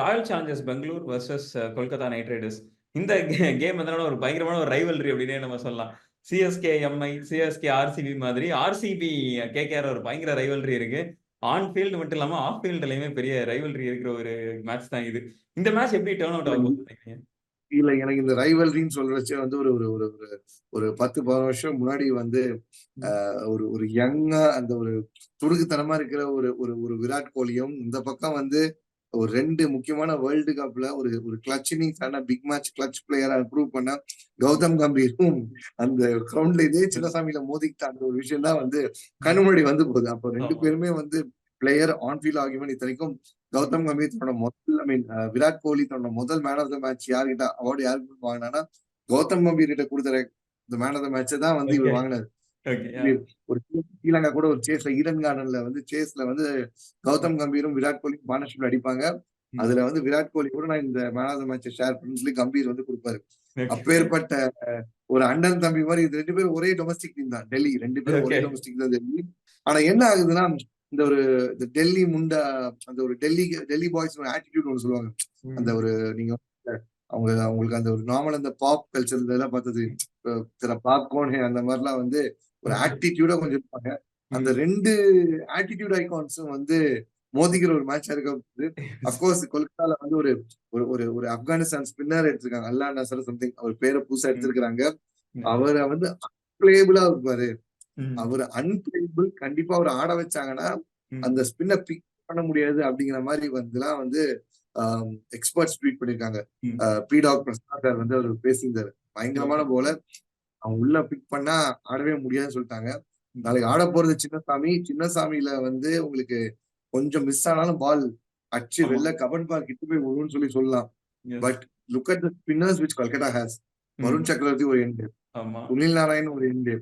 Royal Challengers Bangalore versus Kolkata Knight Riders. இந்த game எதனால ஒரு பயங்கரமான ஒரு ரைவல்ரி அப்டின்னே நம்ம சொல்லலாம். சிஎஸ்கே எம்ஐ, சிஎஸ்கே ஆர்சிபி மாதிரி ஆர்சிபி கேகேஆர் ஒரு பயங்கர ரைவல்ரி இருக்கு. ஆன் ஃபீல்ட் மட்டும் இல்லாம ஆஃப் ஃபீல்ட்லயுமே பெரிய ரைவல்ரி இருக்கிற ஒரு மேட்ச் தான் இது. இந்த மேட்ச் எப்படி டர்ன் அவுட் ஆக போகுதுன்னு நினைக்கிறீங்க? இல்ல எனக்கு இந்த ரைவல்ரின்னு சொல்றச்சே வந்து ஒரு ஒரு ஒரு ஒரு ஒரு 10, 15 வருஷம் முன்னாடி வந்து ஒரு ஒரு யங்கா அந்த ஒரு துடுக்குத்தனமா இருக்கிற ஒரு ஒரு ஒரு விராட் கோலியும், இந்த பக்கம் வந்து ஒரு 2 முக்கியமான வேர்ல்டு கப்ல ஒரு ஒரு கிளட்ச் இன்னிங்ஸான பிக் மேட்ச் கிளட்ச் பிளேயரா ப்ரூவ் பண்ண கௌதம் கம்பீரும் அந்த கிரவுண்ட்ல இதே சின்னசாமியில மோதிக்கிட்ட அந்த ஒரு விஷயம் தான் வந்து முன்னாடி வந்து போகுது. அப்ப 2 ஆமா. பேருமே வந்து பிளேயர் ஆன் ஃபீல்ட் ஆர்கியூமென்ட் இத்தனைக்கும் கௌதம் கம்பீர் தன்னோட முதல் ஐ மீன் விராட் கோலி தன்னோட முதல் மேன் ஆஃப் த மேட்ச் யார்கிட்ட அவார்டு யாருக்கு வாங்கினானா கௌதம் கம்பீர் கிட்ட கொடுத்த இந்த மேன் ஆஃப் த மேட்ச தான் வந்து. இவர் வாங்கினாரு. ஒரு ஸ்ரீலங்கா கூட ஒரு சேஸ்ல ஈடன் கார்டன்ல வந்து சேஸ்ல வந்து கௌதம் கம்பீரும் விராட் கோலியும் பார்ட்னர்ஷிப்ல அடிப்பாங்க. அதுல வந்து விராட் கோலி கூட நான் இந்த மேன் ஆஃப் த மேட்ச ஷேர் பண்ணணும்னு சொல்லி கம்பீர் வந்து குடுப்பாரு. அப்பேற்பட்ட ஒரு அண்ணன் தம்பி மாரி இது 2 பேரும் ஒரே டொமஸ்டிக் டீம் தான். டெல்லி 2 பேரும் ஒரே. டொமஸ்டிக் தான் டெல்லி. ஆனா என்ன ஆகுதுன்னா, இந்த ஒரு இந்த டெல்லி முண்டா அந்த ஒரு டெல்லி டெல்லி பாய்ஸ் ஆட்டிட்யூட் ஒண்ணு சொல்லுவாங்க. அந்த. ஒரு நீங்க அவங்க அவங்களுக்கு அந்த ஒரு நார்மல் அந்த பாப் கல்ச்சர் இதெல்லாம் பார்த்தது சில பாப்கார்ன் அந்த மாரிலாம் வந்து ஒரு. ஆட்டிட்யூடா கொஞ்சம் இருப்பாங்க. அந்த. 2 ஆட்டிட்யூட் ஐகான்ஸும் வந்து மோதிக்கிற ஒரு மேட்சா இருக்க போகுது. அஃப்கோர்ஸ் கொல்கத்தால வந்து ஒரு ஒரு ஒரு ஆப்கானிஸ்தான் ஸ்பின்னர் எடுத்திருக்காங்க. அல்லா நசர் சம்திங் அவர் பேர புதுசா. எடுத்திருக்காங்க. அவர வந்து அன்பிளேயபிளா இருப்பாரு. அவரு அன்பிளேயபிள் கண்டிப்பா அவர ஆட வச்சாங்கன்னா, அந்த. ஸ்பின்ன பிக் பண்ண முடியாது அப்படிங்கிற வந்துலாம் வந்து அ எக்ஸ்பர்ட்ஸ் ட்வீட். அ பி டாக் பிரசாத் சார் வந்து அவரு பேசியிருந்தாரு. பயங்கரமான ஓகே. அவன் உள்ள பிக் பண்ணா ஆடவே முடியாதுன்னு சொல்லிட்டாங்க. நாளைக்கு ஆட போறது சின்னசாமி. சின்னசாமியில வந்து உங்களுக்கு கொஞ்சம் மிஸ் ஆனாலும் பால் அடிச்சு ஆமா. வெளில கபன் பால் கிட்ட போய் விழும்னு சொல்லி சொல்லலாம். But look at the spinners which Kolkata has. Varun Chakravarthy ஒரு எண்டு. சுனில் நாராயண் ஒரு எண்டு.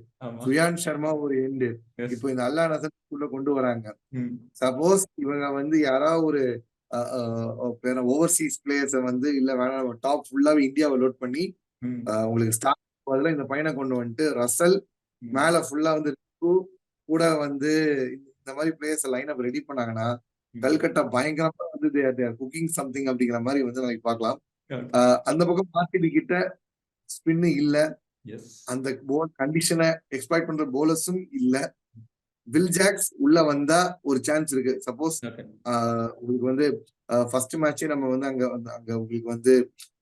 சுயாந்த் சர்மா ஒரு எண்டு. இப்போ இந்த அல்லா நசர் உள்ள கொண்டு வராங்க. சப்போஸ் இவங்க வந்து யாராவது ஒரு ஓவர்சீஸ் பிளேயர்ஸ வந்து இல்ல வேணாம் டாப் ஃபுல்லாவே இந்தியாவ லோட் பண்ணி உங்களுக்கு ஸ்டார் பதிலா இந்த பையன கொண்டு வந்துட்டு ரசல். மேல ஃபுல்லா வந்து கூட வந்து இந்த மாரி பிளேயர்ஸ லைன் அப் ரெடி பண்ணாங்கன்னா. கல்கட்டா பயங்கரமா வந்து குக்கிங் சம்திங் அப்படிங்கிற மாரி வந்து நாளைக்கு பார்க்கலாம். அந்த பக்கம் ஆர்சிபி கிட்ட ஸ்பின் இல்ல. அந்த போல் கண்டிஷன எக்ஸ்ப்ளாய்ட் பண்ற பவுலர்ஸும் இல்ல. வில் ஜாக்ஸ் உள்ள வந்தா ஒரு சான்ஸ் இருக்கு. சப்போஸ் உங்களுக்கு வந்து ஃபர்ஸ்ட் மேட்சே நம்ம வந்து அங்க அங்க உங்களுக்கு வந்து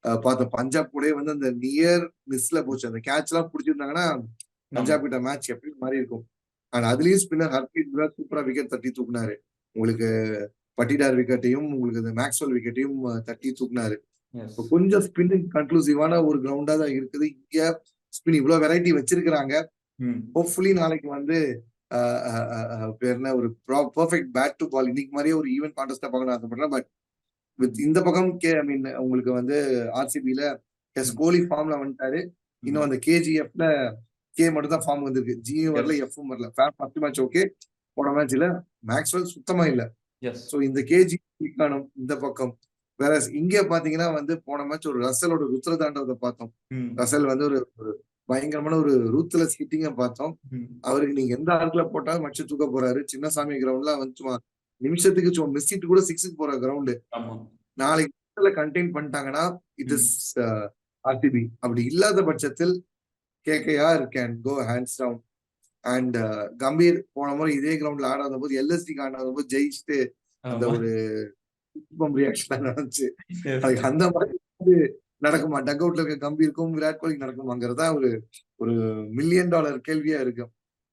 அ பார்த்தோம். பஞ்சாப் கூடயே வந்து அந்த நியர் மிஸ்ல போச்சு. அந்த கேட்ச்லாம் புடிச்சிருந்தாங்கன்னா, ஆமா. பஞ்சாப் கிட்ட மேட்ச் எப்பயும் மாறி இருக்கும். ஆனா அதுலயும் ஸ்பின்னர் ஹர்ப்ரீத் பிரார் சூப்பரா விக்கெட் தட்டி தூக்குனாரு. உங்களுக்கு பட்டிடார் விக்கெட்டையும், உங்களுக்கு இந்த மேக்ஸ்வெல் விக்கெட்டையும் தட்டி தூக்குனாரு. கொஞ்சம் ஸ்பின்னிங் கன்க்ளூசிவான ஒரு கிரவுண்டா தான் இருக்குது. இங்க ஸ்பின் இவ்ளோ வெரைட்டி வச்சிருக்கிறாங்க. ஹோப்ஃபுல்லி நாளைக்கு வந்து பேர் என்ன ஒரு ப்ரா பெர்ஃபெக்ட் பேட் டூ பால் இன்னைக்கு மாரியே ஒரு ஈவன் கான்டெஸ்ட்டா பார்க்கணும்னு ஆசைப்படுறேன். But with. இந்த பக்கம் கே ஐ மீன் உங்களுக்கு வந்து ஆர்சிபில எஸ். கோலி ஃபார்ம்ல வந்துட்டாரு. இன்னும். அந்த கேஜிஎஃப்ல கே மட்டும் தான் ஃபார்ம் வந்திருக்கு. ஜியும் வரல, எஸ். எஃப்பும் வரல. Fair first match okay. போன மேட்ச்ல மேக்ஸ்வெல் சுத்தமா இல்ல. சோ இந்த கேஜி காணும் இந்த பக்கம். வேறஸ் இங்க பார்த்தீங்கன்னா வந்து போன மேட்ச் ஒரு ரசலோட ருத்ர தாண்டவத்த பார்த்தோம். ரசல் வந்து ஒரு பயங்கரமான ஒரு ரூத்லெஸ் ஹிட்டிங்க பார்த்தோம். அவருக்கு நீங்க எந்த ஆங்கில போட்டாலும் அடிச்சு தூக்க போறாரு. சின்னசாமி கிரவுண்ட்ல வந்து நிமிஷத்துக்கு சும்மா மிஸ் ஹிட் கூட 6க்கு போற கிரவுண்ட். நாளைக்கு கண்டெயின் பண்ணிட்டாங்கன்னா, இட். Is a RCB. அப்படி இல்லாத பட்சத்தில் KKR can go hands down. And Gambhir போன முறை இதே கிரவுண்ட்ல ஆடாதபோது எல்எஸ்டிக்கு ஆடாதபோது ஜெயிச்சுட்டு அந்த. ஒரு பம்ப் ரியாக்ஷன்லாம் நடந்துச்சு. அதுக்கு அந்த வந்து நடக்குமா? டக் அவுட்ல இருக்க கம்பீருக்கும், விராட் கோலிக்கும் நடக்குமாங்கிறது ஒரு ஒரு மில்லியன் டாலர் கேள்வியா இருக்கு.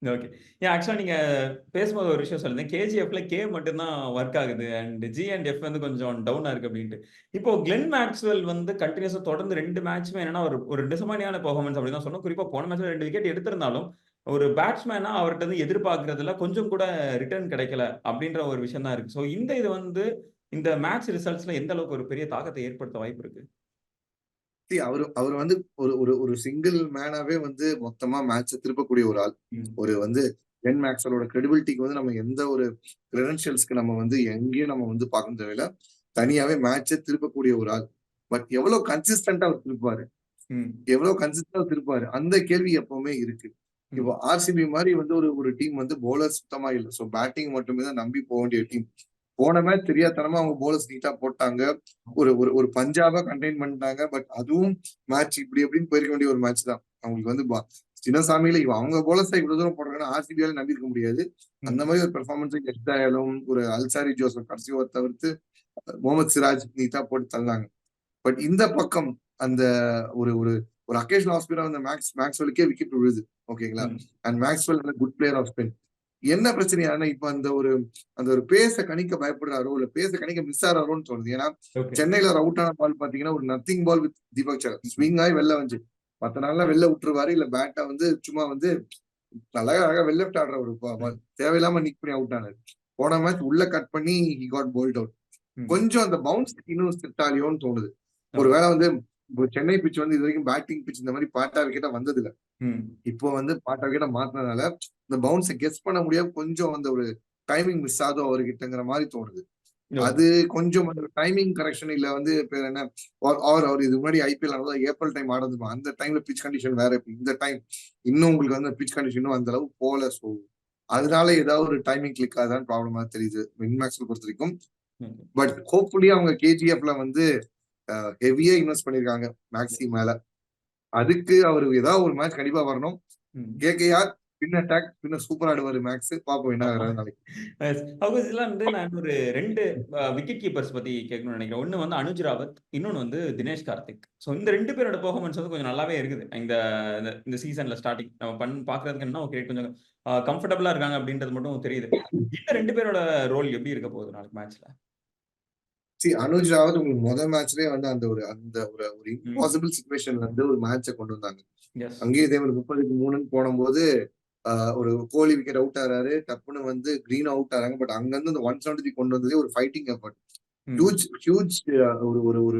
ஓகே. ஏன் ஆக்சுவலாக நீங்கள் பேசும்போது ஒரு விஷயம் சொல்லுங்க கேஜிஎஃப்ல கே மட்டும்தான் ஒர்க் ஆகுது. அண்ட் ஜி அண்ட் எஃப் வந்து கொஞ்சம் டவுனாக இருக்குது அப்படின்ட்டு இப்போ கிளென் மேக்ஸ்வெல் வந்து கண்டினியூஸாக தொடர்ந்து ரெண்டு மேட்ச்சுமே என்னன்னா ஒரு ஒரு டிசமானியான பெர்ஃபார்மன்ஸ் அப்டி தான் சொன்னோம் குறிப்பாக போன மேட்ச்ல ரெண்டு விக்கெட் எடுத்திருந்தாலும், ஒரு பேட்ஸ்மேனா அவர்கிட்ட இருந்து எதிர்பார்க்கறதுல கொஞ்சம் கூட ரிட்டர்ன் கிடைக்கல அப்படின்ற ஒரு விஷயம் தான் இருக்கு. ஸோ இந்த இது வந்து இந்த மேட்ச் ரிசல்ட்ஸ்ல எந்த அளவுக்கு ஒரு பெரிய தாக்கத்தை ஏற்படுத்த வாய்ப்பு இருக்கு? அவரு அவரு வந்து ஒரு ஒரு ஒரு சிங்கிள் மேனாவே வந்து மொத்தமா மேட்ச்ச திருப்பக்கூடிய ஒரு ஆள். ஒரு வந்து கிளென் மேக்ஸ்வெலோட கிரெடிபிலிட்டிக்கு வந்து நம்ம எந்த ஒரு கிரெடென்ஷியல்ஸ்க்கு நம்ம வந்து எங்கேயும் நம்ம வந்து பார்க்க தேவையில்ல. தனியாவே மேட்ச்ச திருப்பக்கூடிய ஒரு ஆள். பட் எவ்வளவு கன்சிஸ்டன்ட்டா அவர் திருப்புவாரு? ம். எவ்வளவு கன்சிஸ்டன்ட்டா திருப்புவாரு? அந்த கேள்வி எப்பவுமே இருக்கு. இப்போ. ஆர்சிபி மாரி வந்து ஒரு ஒரு டீம் வந்து பவுலர் சுத்தமா இல்ல. சோ பேட்டிங் மட்டுமே தான் நம்பி போ வேண்டிய டீம். போன மேட்ச் தெரியாதனமா அவங்க போலர்ஸ் நீட்டா போட்டாங்க. ஒரு ஒரு ஒரு பஞ்சாபா கண்டெயின் பண்ணிட்டாங்க. பட் அதுவும் மேட்ச் இப்படி எப்படின்னு போயிருக்க வேண்டிய ஒரு மேட்ச் தான். அவங்களுக்கு வந்து சின்னசாமியில இவ- அவங்க போலர்ஸ் இவ்வளவு தூரம் போடுறாங்கன்னா ஆர்சிபியால நம்பி இருக்க முடியாது. அந்த மாதிரி ஒரு பெர்ஃபார்மன்ஸ் எஸ்டாயாலும் ஒரு அல்சாரி ஜோசப் கடைசி தவிர்த்து முகமது சிராஜ் நீட்டா போட்டு தந்தாங்க. பட் இந்த பக்கம் அந்த ஒரு ஒரு ஒரு அகேஷன் ஹாஸ்பிட்டல் அந்த மேக்ஸ் மேக்ஸ்வெலுக்கே விக்கெட் விழுது. ஓகேங்களா. And Maxwell good player of spin என்ன பிரச்சனையானா இப்ப அந்த ஒரு அந்த ஒரு பேச கணிக்க பயப்படுறாரோ இல்ல பேச கணிக்க மிஸ் ஆறாரோன்னு தோணுது. ஏன்னா சென்னையில ஒரு அவுட் ஆன பால் பாத்தீங்கன்னா ஒரு நத்திங் பால் வித் தீபக் சகர் ஸ்விங் ஆகி வெளில வந்து மத்த நாள்ல வெளில விட்டுருவாரு இல்ல பேட்டை வந்து சும்மா வந்து அழகா அழகா வெளில விட்டு ஆடுற ஒரு ball. தேவையில்லாம நிக் பண்ணி அவுட் ஆனாரு. போன மேட்ச் உள்ள கட் பண்ணி ஹி காட் போல்ட் அவுட். கொஞ்சம் அந்த பவுன்ஸ் இன்னும் செட் ஆலியோன்னு தோணுது. ஒருவேளை வந்து சென்னை பிச் வந்து இது வரைக்கும் பேட்டிங் பிச் இந்த மாதிரி பாட்டா விக்கெட்டா வந்தது இல்ல. இப்போ வந்து பாட்டா விக்கெட்டா மாத்தினதுனால இந்த பவுன்ஸை கெஸ் பண்ண முடியாம கொஞ்சம் அந்த ஒரு டைமிங் மிஸ் ஆகுதோ அவர்கிட்டங்கிற மாதிரி தோணுது. அது கொஞ்சம் அந்த டைமிங் கரெக்ஷன் இல்ல வந்து பேர் என்ன? ஆர் அவர் இது முன்னாடி ஐபிஎல் ஆனதா ஏப்ரல் டைம் ஆடுறது அந்த டைம்ல பிச் கண்டிஷன் வேற. இந்த டைம் இன்னும் உங்களுக்கு வந்து பிச் கண்டிஷனும் அந்த அளவு போல ஸோ அதனால ஏதாவது ஒரு டைமிங் கிளிக் ஆகுதான் ப்ராப்ளமா தெரியுது. மின்மேக்ஸ் பொறுத்த வரைக்கும். பட் ஹோப்ஃபுல்லி அவங்க கேஜிஎஃப்ல வந்து ஹெவியா இன்வெஸ்ட் பண்ணிருக்காங்க மேக்ஸி மேல. அதுக்கு அவர் ஏதாவது ஒரு மேட்ச் கண்டிப்பா வரணும். ம். கேகேஆர் பின் அட்டாக் பின்ன சூப்பர் ஆடுவாரு மேக்ஸ் பாப்போம் என்ன நாளைக்கு வந்து நான் ஒரு ரெண்டு விக்கெட் கீப்பர்ஸ் பத்தி கேட்கணும்னு நினைக்கிறேன். ஒன்னு வந்து அனுஜ் ராவத் இன்னொன்னு வந்து தினேஷ் கார்த்திக். ஸோ இந்த ரெண்டு பேரோட பெர்ஃபார்மன்ஸ் வந்து கொஞ்சம் நல்லாவே இருக்குது. இந்த இந்த- சீசன்ல ஸ்டார்டிங் நம்ம பண்ண பாக்குறதுக்கு என்ன ஓகே கொஞ்சம் கம்ஃபர்டபுளா இருக்காங்க அப்படின்றது மட்டும் தெரியுது. இந்த ரெண்டு பேரோட ரோல் எப்படி இருக்க போகுது நாளைக்கு மேட்ச்ல சி அனுஜ் ராவத் உங்களுக்கு முதல் மேட்ச்லயே வந்து அந்த ஒரு அந்த ஒரு ஒரு இம்பாசிபிள் சுச்சுவேஷன்ல இருந்து ஒரு மேட்சை கொண்டு வந்தாங்க. அங்கேயே இதே மாதிரி முப்பதுக்கு மூணுன்னு போடும்போது ஆஹ், ஒரு கோலி விக்கெட் அவுட் ஆறாரு. டப்புன்னு வந்து கிரீன் அவுட் ஆறாங்க. பட் அங்கிருந்து அந்த ஒன் செவன்டி கொண்டு வந்ததே ஒரு ஃபைட்டிங் எஃபர்ட் ஹியூஜ் ஹியூஜ் ஒரு ஒரு ஒரு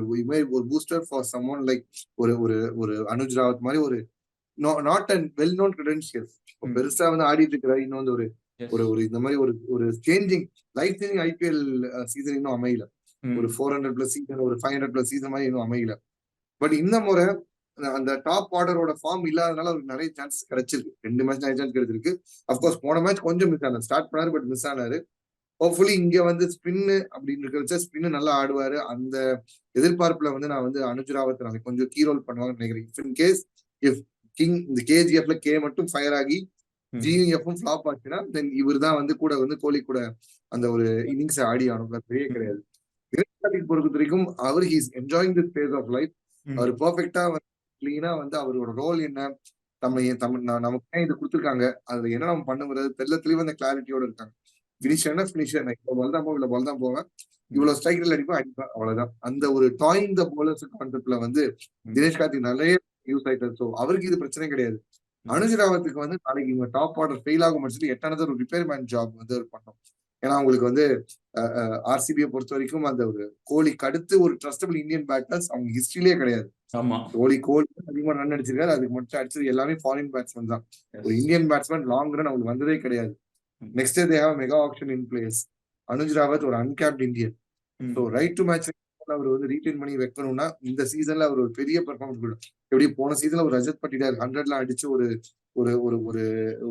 ஒரு பூஸ்டர் ஃபார் சம்மோன் லைக் ஒரு ஒரு ஒரு அனுஜ் ராவத் மாதிரி ஒரு not and well known credentials ம். பெருசா வந்து ஆடிட்டு இருக்கிறாரு. இன்னும் வந்து ஒரு ஒரு ஒரு இந்த மாதிரி ஒரு ஒரு changing life changing IPL season இன்னும் அமையல. ஒரு ஃபோர் ஹண்ட்ரட் பிளஸ் சீசன் ஒரு ஃபைவ் ஹண்ட்ரட் பிளஸ் சீசன் மாதிரி இன்னும் அமையல. பட் இந்த முறை அந்த- டாப் ஆர்டரோட ஃபார்ம் இல்லாதனால அவருக்கு நிறைய சான்ஸ் கிடைச்சிருக்கு. ரெண்டு மேட்ச் நிறைய சான்ஸ் கிடைச்சிருக்கு. அப்கோர்ஸ் போன மேட்ச் கொஞ்சம் மிஸ் ஆனார் ஸ்டார்ட் பண்ணாரு பட் மிஸ் ஆனாரு. ஹோப்ஃபுல்லி இங்க வந்து ஸ்பின்னு அப்படின்னு இருக்கிறச்ச ஸ்பின்னு நல்லா ஆடுவாரு. அந்த எதிர்பார்ப்புல வந்து நான் வந்து அனுஜ் ராவத் நாளைக்கு கொஞ்சம் கீ ரோல் பண்ணுவாங்கன்னு நினைக்கிறேன். If in case if king இந்த கேஜிஎஃப்ல கே மட்டும் ஃபயர் ஆகி ம். ஜிஎஃப்பும் ஃபிளாப் ஆச்சுன்னா தென் இவர் தான் வந்து கூட வந்து கோலி கூட அந்த ஒரு இன்னிங்ஸ் ஆடி ஆனும் பெரிய கிடையாது. கோலி பொறுத்த வரைக்கும் அவர் he's enjoying this phase of life அவர் பெர்ஃபெக்டா கிளீனா வந்து அவரோட ரோல் என்ன நம்ம தமிழ் நா- நமக்கு இது கொடுத்துருக்காங்க. அதுல என்ன நம்ம பண்ணுங்கிறது தெல்ல தெளிவா அந்த கிளாரிட்டியோட இருக்காங்க. ஃபினிஷர்னா ஃபினிஷர் நான் இப்போ பால் தான் போவேன் இல்ல பால் தான் போவேன். இவ்வளவு ஸ்ட்ரைக்ல அடிப்பேன் அடிப்பேன் அவ்வளவுதான். அந்த ஒரு டாயிங் த போலர்ஸ் கான்செப்ட்ல வந்து தினேஷ் கார்த்திக் நிறைய யூஸ் ஆயிட்டாரு. ஸோ அவருக்கு இது பிரச்சனை கிடையாது. அனுஜ் ராவத்துக்கு வந்து நாளைக்கு இவங்க டாப் ஆர்டர் ஃபெயில் ஆகும் சொல்லி எட்டானது ஒரு ரிப்பேர்மேன் ஜாப் வந்து அவர் பண்ணோம். ஏன்னா அவங்களுக்கு வந்து ஆர்சிபியை பொறுத்த வரைக்கும் அந்த ஒரு கோலிக்கு அடுத்து ஒரு ட்ரஸ்டபிள் இந்தியன் பேட்டர்ஸ் அவங்க ஹிஸ்டரியிலே கிடையாது. ஆமா. கோலி கோலி அதிகமா ரன் அடிச்சிருக்காரு. அதுக்கு மட்டும் அடிச்சது எல்லாமே ஃபாரின் பேட்ஸ்மேன் தான். ஒரு இந்தியன் பேட்ஸ்மேன் லாங் ரன் அவங்களுக்கு வந்ததே கிடையாது. Next they have mega option in place Anuj Rawat ஒரு uncapped Indian. So right to match அவர் வந்து ரீட்டைன் பண்ணி வைக்கணும்னா இந்த சீசன்ல அவர் ஒரு பெரிய பெர்ஃபார்மன்ஸ் கொடுக்கும் எப்படி போன சீசன்ல ஒரு ரஜத் பட்டிடார் ஹண்ட்ரட்ல அடிச்சு ஒரு ஒரு ஒரு ஒரு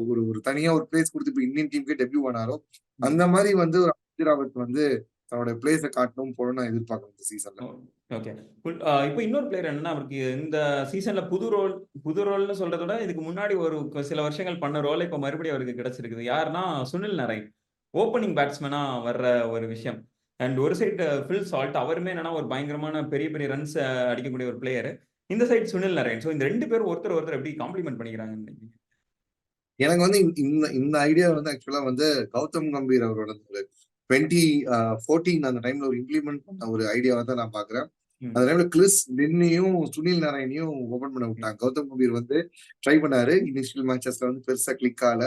ஒரு ஒரு தனியா ஒரு பிளேஸ் கொடுத்து இப்போ இந்தியன் டீமுக்கே டெபியூ ஆனாரோ அந்த மாதிரி வந்து ஒரு ராவத் வந்து தன்னோட பிளேஸை காட்டணும் போல நான் எதிர்பார்க்கறேன் இந்த சீசன்ல ஓகே இப்போ இன்னொரு பிளேயர் என்னன்னா அவருக்கு இந்த சீசன்ல புது ரோல் புது ரோல்னு சொல்றத விட இதுக்கு முன்னாடி ஒரு சில வருஷங்கள் பண்ண ரோல் இப்போ மறுபடியும் அவருக்கு கிடைச்சிருக்குது. யாருன்னா சுனில் நரைன் ஓப்பனிங் பேட்ஸ்மேனா வர்ற ஒரு விஷயம். அண்ட் ஒரு சைடு ஃபில் சால்ட் அவருமே என்னன்னா ஒரு பயங்கரமான பெரிய பெரிய ரன்ஸ் அடிக்கக்கூடிய ஒரு பிளேயர் இந்த சைடு சுனில் நரைன் ஸோ இந்த ரெண்டு பேரும் ஒருத்தர் ஒருத்தர் எப்படி காம்ப்ளிமெண்ட் பண்ணிக்கிறாங்கன்னு? எனக்கு வந்து இந்த- இந்த ஐடியா வந்து ஆக்சுவலா வந்து கௌதம் கம்பீர் அவரோட டுவெண்ட்டி ஃபோர்டீன் அந்த டைம்ல ஒரு இம்ப்ளிமெண்ட் பண்ண ஒரு ஐடியாவை தான் நான் பாக்குறேன். அந்த டைம்ல கிறிஸ் லின்னையும் சுனில் நாராயணையும் ஓபன் பண்ண விட்டாங்க. கௌதம் கம்பீர் வந்து ட்ரை பண்ணாரு. இனிஷியல் மேட்சஸ்ல வந்து பெருசா கிளிக் ஆகல.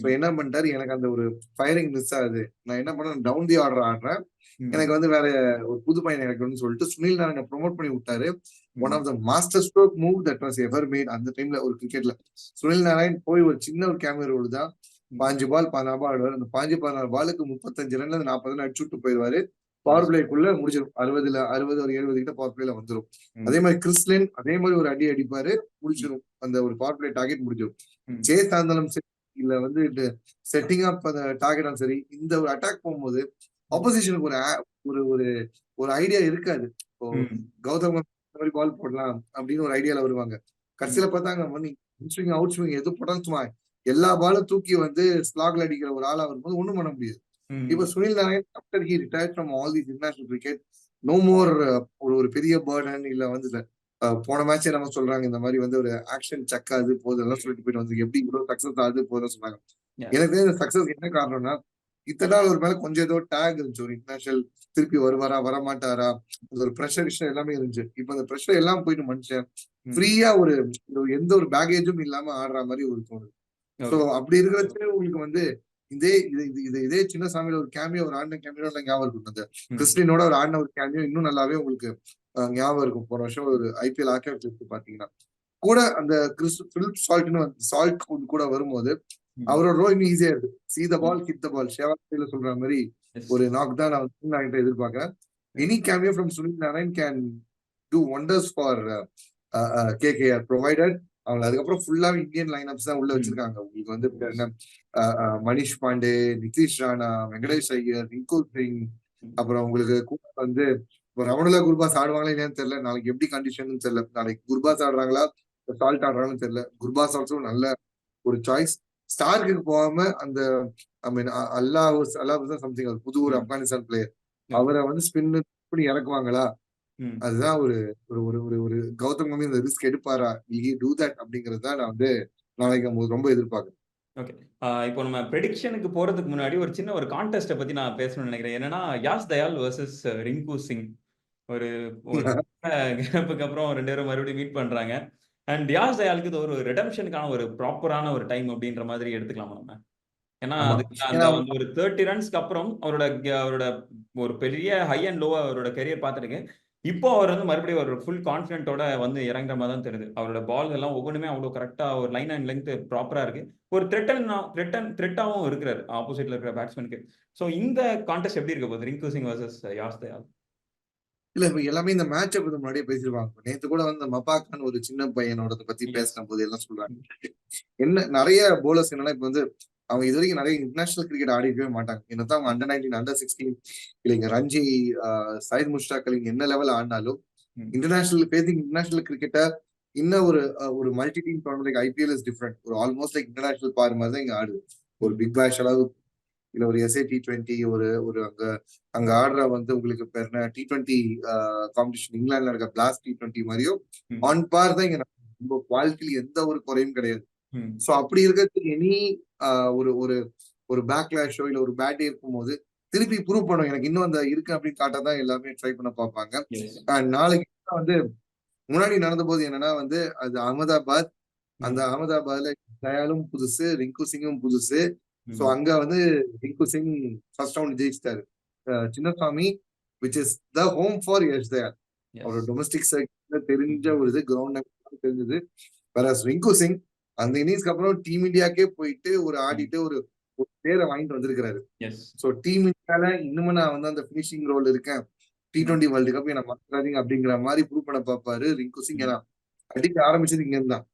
ஸோ. என்ன பண்ணிட்டாரு? எனக்கு அந்த ஒரு ஃபயரிங் மிஸ் ஆகுது. நான் என்ன பண்ணேன்? டவுன் தி ஆர்டர் ஆடுறேன். எனக்கு வந்து வேற ஒரு புது பையன் எனக்கு வந்து சொல்லிட்டு சுனில் நாராயண ப்ரோமோட் பண்ணி விட்டாரு. One of the master stroke move that was ever made அந்த டைம்ல ஒரு கிரிக்கெட்ல சுனில் நாராயண் போய் ஒரு சின்ன ஒரு கேமரா தான். பாஞ்சு பால் பதினாறு பால் ஆடுவார் அந்த பாஞ்சு பதினாறு பாலுக்கு முப்பத்தஞ்சு ரன்ல நாற்பது ரன் அடிச்சு விட்டு போயிடுவாரு பவர் பிளேக்குள்ள முடிச்சிடும் அறுபதுல அறுபது ஒரு எழுபது கிட்ட பவர் பிளேல வந்துடும். அதே மாதிரி கிறிஸ்லின் அதே மாதிரி ஒரு அடி அடிப்பாரு. முடிச்சிடும் அந்த ஒரு பவர் பிளே டார்கெட் முடிச்சிடும் ம். சேஸ் இருந்தாலும் சரி இல்ல வந்து செட்டிங் அப் அந்த டார்கெட் சரி இந்த ஒரு அட்டாக் போகும்போது ஆப்போசிஷனுக்கு ஒரு ஒரு ஒரு ஒரு ஐடியா இருக்காது. இப்போ. கௌதம் மாதிரி பால் போடலாம் அப்படின்னு ஒரு ஐடியால வருவாங்க. கடைசியில பார்த்தாங்க மணி ஸ்விங் அவுட் ஸ்விங் எது போட்டாலும் சும்மா எல்லா பாலும் தூக்கி வந்து ஸ்லாக்ல அடிக்கிற ஒரு ஆளா வரும்போது ஒண்ணும் பண்ண முடியாது. இப்ப Sunil Narayan after he retired from all the international cricket no more ஒரு ஒரு பெரிய பேர்டன் இல்ல வந்து இந்த, போன மேட்சே நம்ம சொல்றாங்க இந்த மாதிரி வந்து ஒரு ஆக்ஷன் சக்காது போகுது எல்லாம் சொல்லிட்டு போயிட்டு வந்து எப்படி இவ்வளவு சக்சஸ் ஆகுது போதும் சொன்னாங்க. எனக்கு தெரிஞ்ச சக்சஸ் என்ன காரணம்னா இத்தனை நாள் ஒரு மேல கொஞ்சம் ஏதோ டேக் இருந்துச்சு ஒரு இன்டர்நேஷனல் திருப்பி வருவாரா வரமாட்டாரா அது ஒரு ப்ரெஷர் விஷயம் எல்லாமே இருந்துச்சு இப்ப அந்த ப்ரெஷர் எல்லாம் போயிட்டு மனுஷன். ஃப்ரீயா ஒரு ஒரு எந்த ஒரு பேகேஜும் இல்லாம ஆடுற மாதிரி ஒரு தோணுது சோ. அப்படி இருக்கிறச்சு உங்களுக்கு வந்து இதே இது இது- இது சின்ன சாமியில ஒரு கேமியோ ஒரு ஆடின கேமியோ ஞாபகம் இருக்கும் அந்த. கிறிஸ்டினோட ஒரு ஆடின ஒரு கேமியோ இன்னும் நல்லாவே உங்களுக்கு ஞாபகம் இருக்கும் போன வருஷம் ஒரு ஐபிஎல் இருக்கு பாத்தீங்கன்னா கூட அந்த கிறிஸ் பிலிப் சால்ட்னு சால்ட் கூட வரும்போது. அவரோட ரோல் இன்னும் ஈஸியா இருக்கு see the ball hit the பால் ஷேவால சொல்ற மாதிரி. ஒரு நாக் தான் நான் நாராயண் எதிர்பார்க்கிறேன் any cameo from Sunil Narayan can do wonders for KKR provided அவங்க அதுக்கப்புறம் ஃபுல்லா இந்தியன் லைனப்ஸ் தான் உள்ள. வச்சிருக்காங்க உங்களுக்கு வந்து மணிஷ் பாண்டே நிதிஷ் ராணா வெங்கடேஷ் ஐயர் ரிங்கு சிங். அப்புறம் உங்களுக்கு கூட வந்து இப்போ ரமணுல்லா குர்பாஸ் ஆடுவாங்களா இல்லையான்னு தெரியல நாளைக்கு எப்படி கண்டிஷன் தெரியல நாளைக்கு குர்பாஸ் ஆடுறாங்களா சால்ட் ஆடுறாங்கன்னு தெரியல குர்பாஸ் ஆல்சோ நல்ல ஒரு சாய்ஸ் ஸ்டார்க்கு போகாம அந்த ஐ மீன் அல்லாஹ் அல்லாஹ் சம்திங் புது ஒரு. ஆப்கானிஸ்தான் பிளேயர். அவரை வந்து ஸ்பின் பண்ணி இறக்குவாங்களா. அதுதான் ஒரு ஒரு ஒரு ஒரு ஒரு கௌதம் கம்பீர் இந்த ரிஸ்க் எடுப்பாரா? ஹி டூ தட் அப்படிங்கறது தான் நான் வந்து நாளைக்கு ரொம்ப எதிர்பார்க்கிறேன். ஓகே இப்போ நம்ம ப்ரெடிக்ஷனுக்கு போறதுக்கு முன்னாடி ஒரு சின்ன ஒரு கான்டெஸ்ட்டை பத்தி நான் பேசணும்னு நினைக்கிறேன். என்னன்னா யாஸ் தயால் வர்சஸ் ரிங்கு சிங். ஒரு ஒரு கேப்புக்கு அப்புறம் ரெண்டு பேரும் மறுபடியும் மீட் பண்றாங்க. அண்ட் யாஸ் தயாலுக்கு இது ஒரு ரெடம்ஷனுக்கான ஒரு ப்ராப்பரான ஒரு டைம் அப்படின்ற மாதிரி எடுத்துக்கலாம் நம்ம? ஏன்னா. அதுக்கு வந்து ஒரு தேர்ட்டி ரன்ஸ்க்கு அப்புறம் அவரோட அவரோட ஒரு பெரிய ஹை அண்ட் லோ அவரோட கெரியர் பார்த்துருக்கு இப்போ அவர் வந்து மறுபடியும் ஒரு ஃபுல் கான்ஃபிடென்ட்டோட வந்து இறங்குற மாதிரி தான் தெரியுது. அவரோட பால் எல்லாம் ஒவ்வொன்றுமே அவ்வளோ கரெக்டாக ஒரு லைன் அண்ட் லென்த் ப்ராப்பராக இருக்கு. ஒரு த்ரெட்டன் த்ரெட்டன் த்ரெட்டாகவும் இருக்கிறாரு ஆப்போசிட்ல இருக்கிற பேட்ஸ்மேனுக்கு ஸோ இந்த கான்டெஸ்ட் எப்படி இருக்க போகுது? ரிங்கு சிங் வர்சஸ் யாஸ் தயால் இல்ல இப்ப எல்லாமே இந்த மேட்சை பத்தி முன்னாடியே பேசிருப்பாங்க நேத்து கூட வந்து மபாக்கான் ஒரு சின்ன பையனோட பத்தி. பேசின போது எல்லாம் சொல்றாங்க. என்ன நிறைய போலர்ஸ் என்னன்னா இப்ப வந்து அவங்க இது வரைக்கும் நிறைய இன்டர்நேஷனல் கிரிக்கெட் ஆடிக்கவே மாட்டாங்க என்னதான் அவங்க அண்டர் நைன்டீன் அண்டர் சிக்ஸ்டீன் இல்லைங்க ரஞ்சி சயித் முஷ்டாக் அலி என்ன லெவல் ஆடினாலும். இன்டர்நேஷனல் பேசிங் இன்டர்நேஷனல் கிரிக்கெட்டை இன்னும் ஒரு ஒரு multi team tournament like IPL is different ஒரு ஆல்மோஸ்ட் லைக் இன்டர்நேஷனல் பாரு மாதிரி தான் இங்க ஆடுது ஒரு பிக் பேஷ் அளவு இல்ல ஒரு எஸ்ஏ டி டுவெண்ட்டி ஒரு ஒரு அங்க அங்க ஆடுற வந்து உங்களுக்கு பேர் டி டுவெண்ட்டி காம்படிஷன் இங்கிலாந்துல இருக்க பிளாஸ்ட் டி டுவெண்ட்டி மாதிரியோ ம். ஆன் பார் தான் இங்க. ரொம்ப குவாலிட்டில எந்த ஒரு குறையும் கிடையாது. சோ அப்படி இருக்கிறதுக்கு எனி ஒரு ஒரு ஒரு பேக்லாஷோ இல்ல ஒரு பேட்டே இருக்கும்போது திருப்பி ப்ரூவ் பண்ணும் எனக்கு இன்னும் அந்த இருக்கு அப்படின்னு காட்ட தான் எல்லாமே ட்ரை பண்ண பார்ப்பாங்க. நாளைக்கு வந்து முன்னாடி நடந்த போது என்னன்னா வந்து அது அகமதாபாத் அந்த அகமதாபாத்ல தயாலும் புதுசு ரிங்கு சிங்கும் புதுசு. சோ அங்க வந்து Rinku Singh first round ஜெயிச்சிட்டாரு. Chinnaswamy which is the home for Yash Dayal. அவரோட டொமஸ்டிக் சர்க்கிள் தெரிஞ்ச ஒரு இது கிரவுண்ட் தெரிஞ்சது. வேற ரிங்கு சிங் அந்த இன்னிங்ஸ்க்கு அப்புறம் டீம் இந்தியாக்கே போயிட்டு ஒரு ஆடிட்டு ஒரு ஒரு பேரை வாங்கிட்டு வந்திருக்கிறாரு. சோ டீம் இந்தியால இன்னுமும் நான் வந்து அந்த பினிஷிங் ரோல் இருக்கேன். டி டுவெண்ட்டி வேர்ல்டு கப் என்ன மறக்காதீங்க அப்படிங்கிற மாதிரி ப்ரூவ் பண்ண பார்ப்பாரு ரிங்கு சிங் அடிக்க ஆரம்பிச்சது இங்க இருந்தான்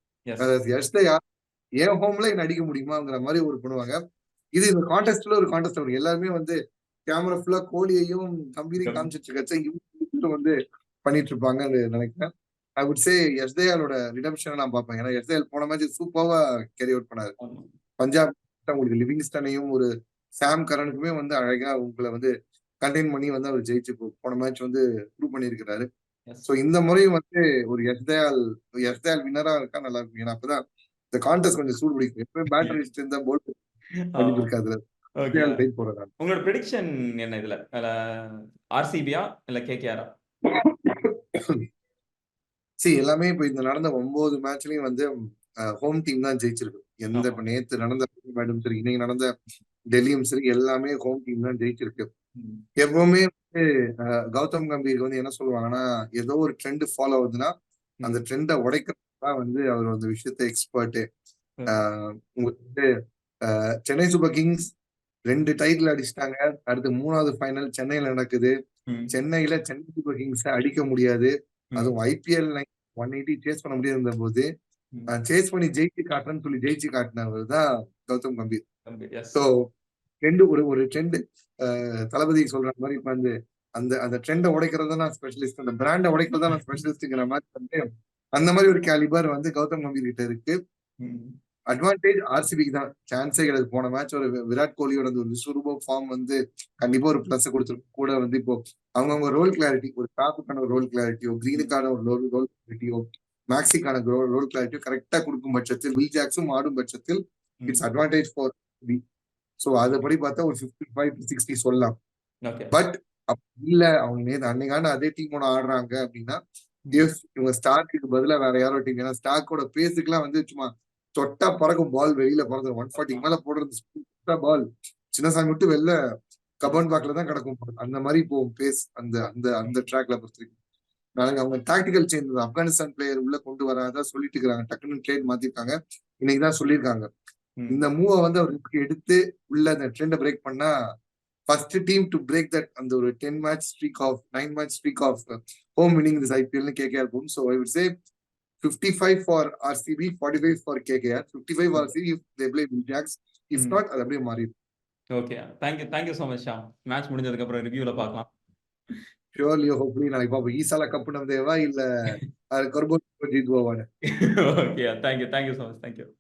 என் ஹோம்ல என்ன அடிக்க முடியுமாங்கிற மாதிரி ஒரு பண்ணுவாங்க. இது இந்த கான்டெஸ்ட்ல ஒரு கான்டெஸ்ட் வரும் எல்லாருமே வந்து கேமரா ஃபுல்லா கோலியையும் கம்பீரையும் கம்- காமிச்சிட்டு இருக்கச்ச இவங்க வந்து பண்ணிட்டு இருப்பாங்கன்னு நினைக்கிறேன். ஐ வுட் சே எஸ் தயாலோட ரிடம்ஷனை நான் பார்ப்பேன். ஏன்னா எஸ் தயால் போன மேட்ச் சூப்பராவா கேரி அவுட் பண்ணாரு. பஞ்சாப் உங்களுக்கு லிவிங்ஸ்டனையும் ஒரு சாம் கரனுக்குமே வந்து அழகா உங்களை வந்து கண்டெயின் பண்ணி வந்து அவர் ஜெயிச்சு போன மேட்ச் வந்து ப்ரூவ் பண்ணியிருக்கிறாரு. சோ இந்த முறையும் வந்து ஒரு எஸ் தயால் எஸ் தயால் வின்னரா இருக்கா நல்லா இருக்கும். ஏன்னா அப்பதான் இந்த கான்டெஸ்ட் கொஞ்சம் சூடு பிடிக்கும். எப்பவுமே பேட்டரி இருந்தா போல் போடுறாங்க உங்களோட ப்ரெடிக்ஷன் என்ன இதுல? ஆர்சிபியா இல்ல கேகேஆரா சி எல்லாமே இப்ப இந்த நடந்த ஒன்பது மேட்ச்லயும் வந்து ஹோம் டீம் தான் ஜெயிச்சிருக்கு. எந்த. இப்ப நேத்து நடந்த மேடும் சரி இன்னைக்கு நடந்த டெல்லியும் சரி எல்லாமே ஹோம் டீம் தான் ஜெயிச்சிருக்கு. எப்பவுமே வந்து கௌதம் கம்பீருக்கு வந்து என்ன சொல்லுவாங்கன்னா ஏதோ ஒரு ட்ரெண்ட் ஃபாலோ ஆகுதுன்னா அந்த ட்ரெண்டை உடைக்கிறது தான் வந்து அவர் அந்த விஷயத்த எக்ஸ்பர்ட் உங்களுக்கு வந்து சென்னை சூப்பர் கிங்ஸ் ரெண்டு டைட்டில் அடிச்சிட்டாங்க. அடுத்து மூணாவது ஃபைனல் சென்னையில நடக்குது. சென்னையில சென்னை சூப்பர் கிங்ஸ் அடிக்க முடியாது. அதுவும் ஐபிஎல் ஒன் எயிட்டி சேஸ் பண்ண முடியாத போது. சேஸ் பண்ணி ஜெயிச்சு காட்டுறேன்னு சொல்லி ஜெயிச்சு காட்டினவர் தான் கௌதம் கம்பீர். ஸோ ட்ரெண்ட் ஒரு ஒரு ட்ரெண்ட் தளபதி சொல்ற மாதிரி இப்ப வந்து அந்த அந்த ட்ரெண்டை உடைக்கிறது தான் நான் ஸ்பெஷலிஸ்ட் அந்த பிராண்டை உடைக்கிறது தான் நான் ஸ்பெஷலிஸ்ட்ங்கிற மாதிரி வந்து அந்த மாதிரி ஒரு கேலிபர் வந்து கௌதம் கம்பீர் கிட்ட இருக்கு. அட்வான்டேஜ் ஆர்சிபிக்கு தான். சான்ஸே கிடையாது. போன மேட்ச் ஒரு விராட் கோலியோட ஒரு விஸ்வரூப ஃபார்ம் வந்து கண்டிப்பா ஒரு பிளஸ் கொடுத்துருக்கு கூட வந்து இப்போ அவங்கவுங்க ரோல் கிளாரிட்டி ஒரு டாப்புக்கான ஒரு ரோல் கிளாரிட்டியோ கிரீனுக்கான ஒரு ரோல் ரோல் கிளாரிட்டியோ மேக்ஸிக்கான ரோல் கிளாரிட்டியோ கரெக்டா கொடுக்கும் பட்சத்தில் வில் ஜாக்ஸும் ஆடும் பட்சத்தில். It's advantage for B so அதுபடி பார்த்தா ஒரு ஃபிஃப்டி ஃபைவ் சிக்ஸ்டி சொல்லலாம். பட் இல்ல அவங்க நேத்து அன்னைக்கான அதே டீமோட ஆடுறாங்க அப்படின்னா இவங்க ஸ்டார்க்கு பதிலா வேற யாரோ டீம் ஏன்னா ஸ்டார்க்கோட பேஸுக்குலாம் வந்து சும்மா தொட்டா பறக்கும் பால் வெளியில பறந்து ஒன் ஃபார்ட்டி மேல போடுறது பால் சின்னசாமி விட்டு வெளில கபன் பாக்ல தான் கிடக்கும் அந்த மாதிரி போகும் பேஸ் அந்த அந்த அந்த ட்ராக்ல பொறுத்த வரைக்கும். நாளைக்கு அவங்க டாக்டிக்கல் சேஞ்ச் ஆப்கானிஸ்தான் பிளேயர் உள்ள கொண்டு வராதா சொல்லிட்டு இருக்காங்க டக்குன்னு ட்ரேட் மாத்திருக்காங்க. இன்னைக்கு தான் சொல்லியிருக்காங்க. இந்த மூவை வந்து அவர் எடுத்து உள்ள அந்த ட்ரெண்டை பிரேக் பண்ணா first team to break that அந்த ஒரு ten match streak of nine match streak of home winning this ஐபிஎல்னு KKR போகும். So I would say fifty five for RCB forty five for KKR fifty five RCB if they play Jacks if ம். Not அது அப்படியே மாறி okay thank you thank you so much Sham match முடிஞ்சதுக்கு அப்புறம் ரிவ்யூல பார்க்கலாம். Surely hopefully நாளைக்கு பார்ப்போம். ஈசால cup நம்ம தேவா இல்ல கர்போ ஜீத்வாவான்னு okay thank you thank you so much thank you